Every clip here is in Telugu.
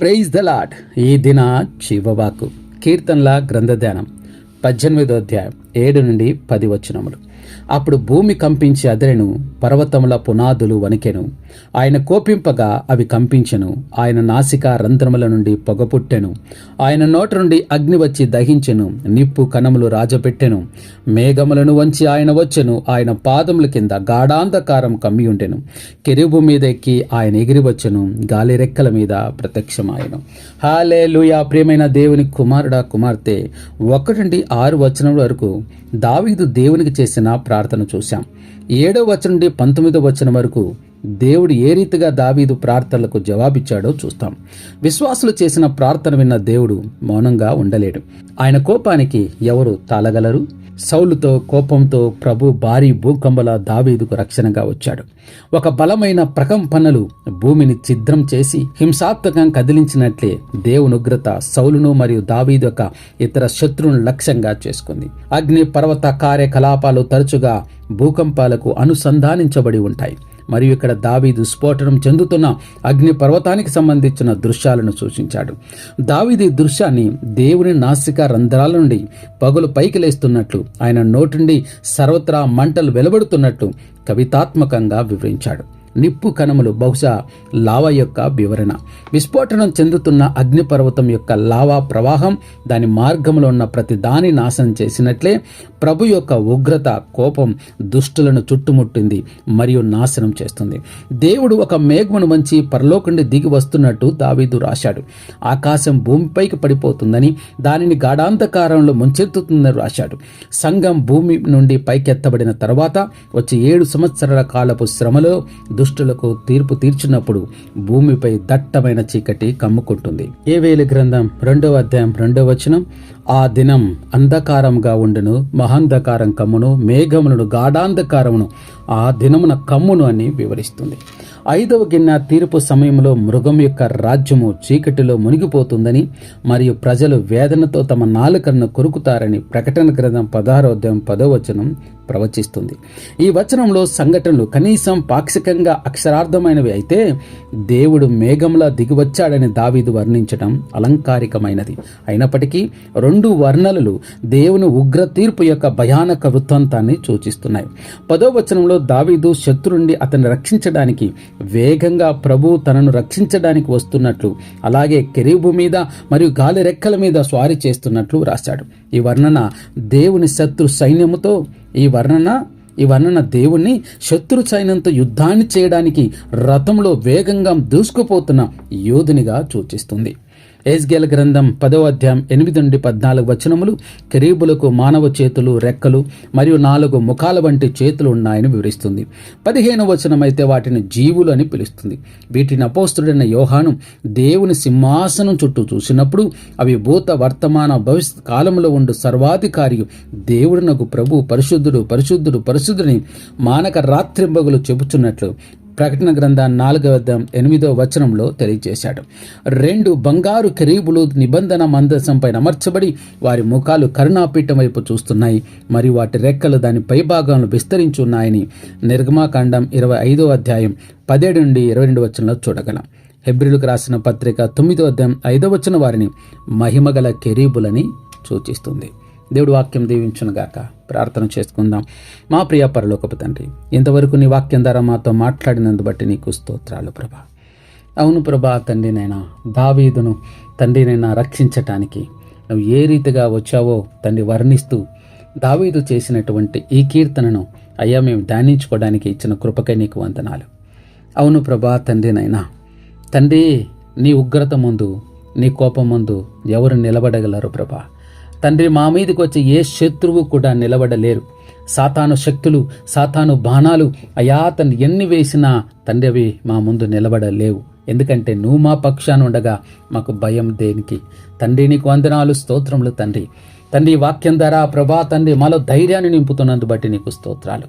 ప్రైజ్ ద లాడ్ ఈ దిన చివవాకు కీర్తనల గ్రంథధ్యానం పద్దెనిమిదో అధ్యాయం ఏడు నుండి పది వచనములు. అప్పుడు భూమి కంపించి అదరెను పర్వతముల పునాదులు వణికెను. ఆయన కోపింపగా అవి కంపించెను. ఆయన నాసిక రంధ్రముల నుండి పొగ పుట్టెను ఆయన నోట నుండి అగ్ని వచ్చి దహించెను. నిప్పు కణములు రాజపెట్టెను. మేఘములను వంచి ఆయన వచ్చెను. ఆయన పాదముల కింద గాఢాంధకారం కమ్మి ఉండెను కెరుబు మీద ఎక్కి ఆయన ఎగిరి వచ్చెను. గాలి రెక్కల మీద ప్రత్యక్షమాయను. హాలే లూయా ప్రియమైన దేవుని కుమారుడా కుమార్తె! ఒకటి నుండి ఆరు వచనం వరకు దావీదు దేవునికి చేసిన ప్రార్థన చూశాం. ఏడో వచనం నుండి పంతొమ్మిదో వచనం వరకు దేవుడు ఏ రీతిగా దావీదు ప్రార్థనలకు జవాబిచ్చాడో చూస్తాం. విశ్వాసులు చేసిన ప్రార్థన విన్న దేవుడు మౌనంగా ఉండలేడు. ఆయన కోపానికి ఎవరు తాళగలరు? సౌలుతో కోపంతో ప్రభు భారీ భూకంబల దావీదుకు రక్షణగా వచ్చాడు. ఒక బలమైన ప్రకంపనలు భూమిని ఛిద్రం చేసి హింసాత్మకం కదిలించినట్లే దేవునుగ్రత సౌలును మరియు దావీదు యొక్క ఇతర శత్రువును లక్ష్యంగా చేసుకుంది. అగ్ని పర్వత కార్యకలాపాలు తరచుగా భూకంపాలకు అనుసంధానించబడి ఉంటాయి. మరియు ఇక్కడ దావీదు స్ఫోటనం చెందుతున్న అగ్ని పర్వతానికి సంబంధించిన దృశ్యాలను సూచించాడు. దావీది దృశ్యాన్ని దేవుని నాసిక రంధ్రాల నుండి పగులు పైకి లేస్తున్నట్లు ఆయన నోటి నుండి సర్వత్రా మంటలు వెలువడుతున్నట్లు కవితాత్మకంగా వివరించాడు. నిప్పు కణములు బహుశా లావా యొక్క వివరణ. విస్ఫోటనం చెందుతున్న అగ్నిపర్వతం యొక్క లావా ప్రవాహం దాని మార్గంలో ఉన్న ప్రతి దాని నాశనం చేసినట్లే ప్రభు యొక్క ఉగ్రత కోపం దుష్టులను చుట్టుముట్టింది మరియు నాశనం చేస్తుంది. దేవుడు ఒక మేఘమును వంచి పరలోకండి దిగి వస్తున్నట్టు దావీదు రాశాడు. ఆకాశం భూమిపైకి పడిపోతుందని దానిని గాఢాంధకారంలో ముంచెత్తుతుందని రాశాడు. సంఘం భూమి నుండి పైకెత్తబడిన తర్వాత వచ్చే ఏడు సంవత్సరాల కాలపు శ్రమలో దుష్టులకు తీర్పు తీర్చినప్పుడు భూమిపై దట్టమైన చీకటి కమ్ముకుంటుంది. ఏ గ్రంథం రెండవ అధ్యాయం రెండవ వచనం ఆ దినం అంధకారంగా ఉండును మహాంధకారం కమ్మును మేఘములను గాఢాంధకారమును ఆ దినమున కమ్మును అని వివరిస్తుంది. ఐదవ గిన్నె తీర్పు సమయంలో మృగం యొక్క రాజ్యము చీకటిలో మునిగిపోతుందని మరియు ప్రజలు వేదనతో తమ నాలుకలను కొరుకుతారని ప్రకటన గ్రంథం పదహారో అధ్యాయం పదో వచనం ప్రవచిస్తుంది. ఈ వచనంలో సంఘటనలు కనీసం పాక్షికంగా అక్షరార్థమైనవి అయితే దేవుడు మేఘంలా దిగివచ్చాడని దావీదు వర్ణించడం అలంకారికమైనది. అయినప్పటికీ రెండు వర్ణనలు దేవుని ఉగ్ర తీర్పు యొక్క భయానక వృత్తాంతాన్ని సూచిస్తున్నాయి. పదో వచనంలో దావీదు శత్రుండి అతన్ని రక్షించడానికి వేగంగా ప్రభు తనను రక్షించడానికి వస్తున్నట్లు అలాగే కెరీబు మీద మరియు గాలి రెక్కల మీద స్వారీ చేస్తున్నట్లు రాశాడు ఈ వర్ణన దేవుని శత్రు సైన్యముతో ఈ వర్ణన ఈ వర్ణన దేవుణ్ణి శత్రు సైన్యంతో యుద్ధాన్ని చేయడానికి రథంలో వేగంగా దూసుకుపోతున్న యోధునిగా సూచిస్తుంది. ఏజ్గేల్ గ్రంథం పదో అధ్యాయం ఎనిమిది నుండి పద్నాలుగు వచనములు కెరీబులకు మానవ చేతులు రెక్కలు మరియు నాలుగు ముఖాల వంటి చేతులు ఉన్నాయని వివరిస్తుంది. పదిహేను వచనమైతే వాటిని జీవులు అని పిలుస్తుంది. వీటిని అపోస్తుడైన యోహాను దేవుని సింహాసనం చుట్టూ చూసినప్పుడు అవి భూత వర్తమాన భవిష్యత్ కాలంలో ఉండు సర్వాధికారి దేవుడునకు ప్రభు పరిశుద్ధుడు పరిశుద్ధుడు పరిశుద్ధుని మానక రాత్రింబగులు చెబుతున్నట్లు ప్రకటన గ్రంథం నాలుగవ అధ్యాయం ఎనిమిదవ వచనంలో తెలియజేశాడు. రెండు బంగారు కెరీబులు నిబంధన మందసంపై అమర్చబడి వారి ముఖాలు కరుణాపీఠం వైపు చూస్తున్నాయి. మరియు వాటి రెక్కలు దాని పైభాగంలో విస్తరించున్నాయని నిర్గమాకాండం ఇరవై ఐదో అధ్యాయం పదిహేడు నుండి ఇరవై రెండు వచనంలో చూడగలం. హెబ్రిలకు రాసిన పత్రిక తొమ్మిదో అధ్యాయం ఐదో వచ్చిన వారిని మహిమగల కెరీబులని సూచిస్తుంది. దేవుడు వాక్యం దీవించునుగాక ప్రార్థన చేసుకుందాం. మా ప్రియ పరలోకపు తండ్రి ఇంతవరకు నీ వాక్యం ద్వారా మాతో మాట్లాడినందు బట్టి నీకు స్తోత్రాలు ప్రభా. అవును ప్రభా తండ్రి నైనా దావీదును తండ్రి నైనా రక్షించటానికి నువ్వు ఏ రీతిగా వచ్చావో తండ్రి వర్ణిస్తూ దావీదు చేసినటువంటి ఈ కీర్తనను అయ్యా మేము ధ్యానించుకోవడానికి ఇచ్చిన కృపకై నీకు వందనాలు. అవును ప్రభా తండ్రి నైనా తండ్రి నీ ఉగ్రత ముందు నీ కోపం ముందు ఎవరు నిలబడగలరు ప్రభా? తండ్రి మా మీదకి వచ్చే ఏ శత్రువు కూడా నిలబడలేరు. సాతాను శక్తులు సాతాను బాణాలు అయా తండ్రి ఎన్ని వేసినా తండ్రి అవి మా ముందు నిలబడలేవు. ఎందుకంటే నువ్వు మా పక్షాన ఉండగా మాకు భయం దేనికి? తండ్రి నీకు వందనాలు స్తోత్రములు తండ్రి. తండ్రి వాక్యం ద్వారా ప్రభా తండ్రి మాలో ధైర్యాన్ని నింపుతున్నందు బట్టి నీకు స్తోత్రాలు.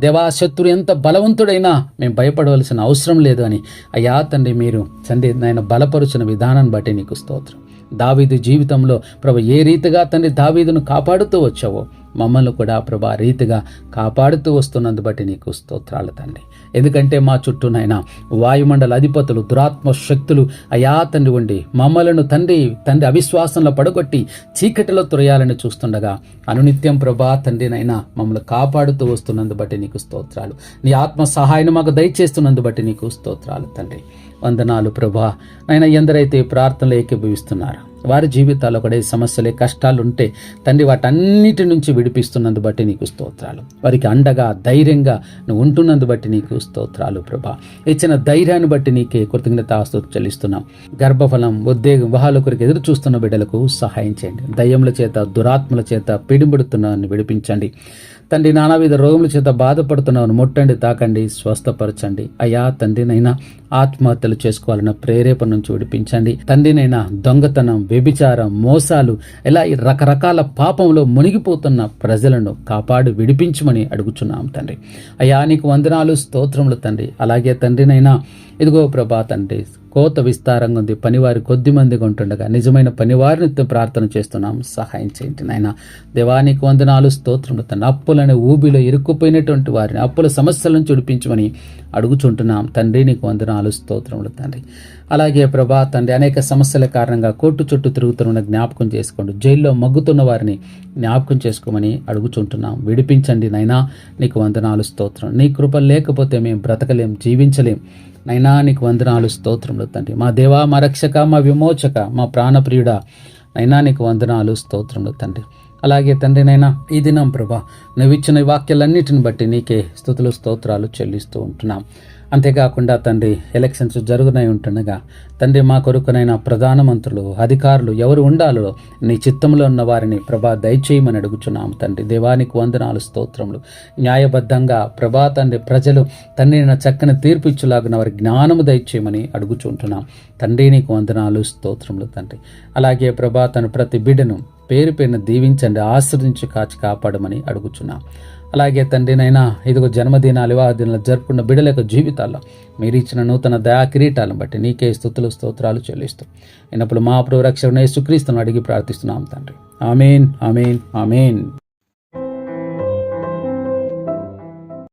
దేవా శత్రువు ఎంత బలవంతుడైనా మేము భయపడవలసిన అవసరం లేదు అని. అయ్యా తండ్రి మీరు తండ్రి నాయన బలపరుచిన విధానాన్ని బట్టి నీకు స్తోత్రం. దావీదు జీవితంలో ప్రభు ఏ రీతిగా తండ్రి దావీదును కాపాడుతూ వచ్చావో మమ్మల్ని కూడా ప్రభా ఆ రీతిగా కాపాడుతూ వస్తున్నందు బట్టి నీకు స్తోత్రాలు తండ్రి. ఎందుకంటే మా చుట్టూనైనా వాయుమండల అధిపతులు దురాత్మ శక్తులు అయా తండ్రి ఉండి మమ్మలను తండ్రి తండ్రి అవిశ్వాసంలో పడగొట్టి చీకటిలో తురయాలని చూస్తుండగా అనునిత్యం ప్రభా తండ్రినైనా మమ్మల్ని కాపాడుతూ వస్తున్నందు బట్టి నీకు స్తోత్రాలు. నీ ఆత్మ సహాయం మాకు దయచేస్తున్నందు బట్టి నీకు స్తోత్రాలు తండ్రి. వందనాలు ప్రభా. నాయన ఎందరైతే ప్రార్థనలు ఏకీభవిస్తున్నారు. వారి జీవితాల్లో కూడా సమస్యలే కష్టాలు ఉంటే తండ్రి వాటన్నిటి నుంచి విడిపిస్తున్నందు బట్టి నీకు స్తోత్రాలు. వారికి అండగా ధైర్యంగా నువ్వు ఉంటున్నందు బట్టి నీకు స్తోత్రాలు ప్రభా. ఇచ్చిన ధైర్యాన్ని బట్టి నీకే కృతజ్ఞత ఆస్తులు చెల్లిస్తున్నాం. గర్భఫలం ఉద్వేగం వివాహాల కొరకు ఎదురు చూస్తున్న బిడ్డలకు సహాయం చేయండి. దయ్యముల చేత దురాత్మల చేత పిడిబడుతున్నవారిని విడిపించండి. తండ్రి నానావిధ రోగముల చేత బాధపడుతున్నవారిని ముట్టండి తాకండి స్వస్థపరచండి. అయా తండ్రినైనా ఆత్మహత్యలు చేసుకోవాలన్న ప్రేరేపణ నుంచి విడిపించండి. తండ్రినైనా దొంగతనం వ్యభిచారం మోసాలు ఇలా ఈ రకరకాల పాపంలో మునిగిపోతున్న ప్రజలను కాపాడి విడిపించమని అడుగుచున్నాం తండ్రి. అయా నీకు వందనాలు స్తోత్రములు తండ్రి. అలాగే తండ్రినైనా ఇదిగో ప్రభా తండ్రి కోత విస్తారంగా ఉంది. పనివారి కొద్ది మందిగా ఉంటుండగా నిజమైన పనివారిని ప్రార్థన చేస్తున్నాం. సహాయం చేయండి నాయన. దేవానికి వందనాలు స్తోత్రములు తండ్రి. అప్పులనే ఊబిలో ఇరుక్కుపోయినటువంటి వారిని అప్పుల సమస్యల నుంచి అడుగుచుంటున్నాం. తండ్రి నీకు వందనాలు స్తోత్రములు తండ్రి. అలాగే ప్రభా తండ్రి అనేక సమస్యల కారణంగా కోర్టు చుట్టూ తిరుగుతున్న జ్ఞాపకం చేసుకోండి. జైల్లో మగ్గుతున్న వారిని జ్ఞాపకం చేసుకోమని అడుగుచుంటున్నాం. విడిపించండి నైనా నీకు వందనాలు స్తోత్రం. నీ కృప లేకపోతే మేము బ్రతకలేం జీవించలేం. నైనా నీకు వందనాలు స్తోత్రములు తండ్రి. మా దేవా మా రక్షక మా విమోచక మా ప్రాణప్రియుడ నైనా నీకు వందనాలు స్తోత్రములు తండ్రి. అలాగే తండ్రి నైనా ఈ దినం ప్రభా నువ్వు ఇచ్చిన వాక్యాలన్నిటిని బట్టి నీకే స్థుతులు స్తోత్రాలు చెల్లిస్తూ ఉంటున్నాం. అంతేకాకుండా తండ్రి ఎలక్షన్స్ జరుగునై ఉంటుండగా తండ్రి మా కొరకునైనా ప్రధానమంత్రులు అధికారులు ఎవరు ఉండాలో నీ చిత్తంలో ఉన్న వారిని ప్రభా దయచేయమని అడుగుచున్నాం తండ్రి. దేవానికి వందనాలు స్తోత్రములు. న్యాయబద్ధంగా ప్రభా తండ్రి ప్రజలు తండ్రి నా చక్కని తీర్పు ఇచ్చులాగిన వారి జ్ఞానము దయచేయమని అడుగుచుంటున్నాం తండ్రి నీకు వందనాలు స్తోత్రములు తండ్రి. అలాగే ప్రభా తను ప్రతి బిడ్డను పేరు పేరున దీవించండి ఆశ్రదించి కాచి కాపాడమని అడుగుచున్నాం అలాగే తండ్రి నైనా ఇదిగో జన్మదినాలు వివాహదినాలు జరుపుకున్న బిడ్డల యొక్క జీవితాల్లో మీరు ఇచ్చిన నూతన దయా కిరీటాలను బట్టి నీకే స్థుతులు స్తోత్రాలు చెల్లిస్తూ అయినప్పుడు మా ప్రభు రక్షణ యేసుక్రీస్తును అడిగి ప్రార్థిస్తున్నాం తండ్రి. Amen amen amen.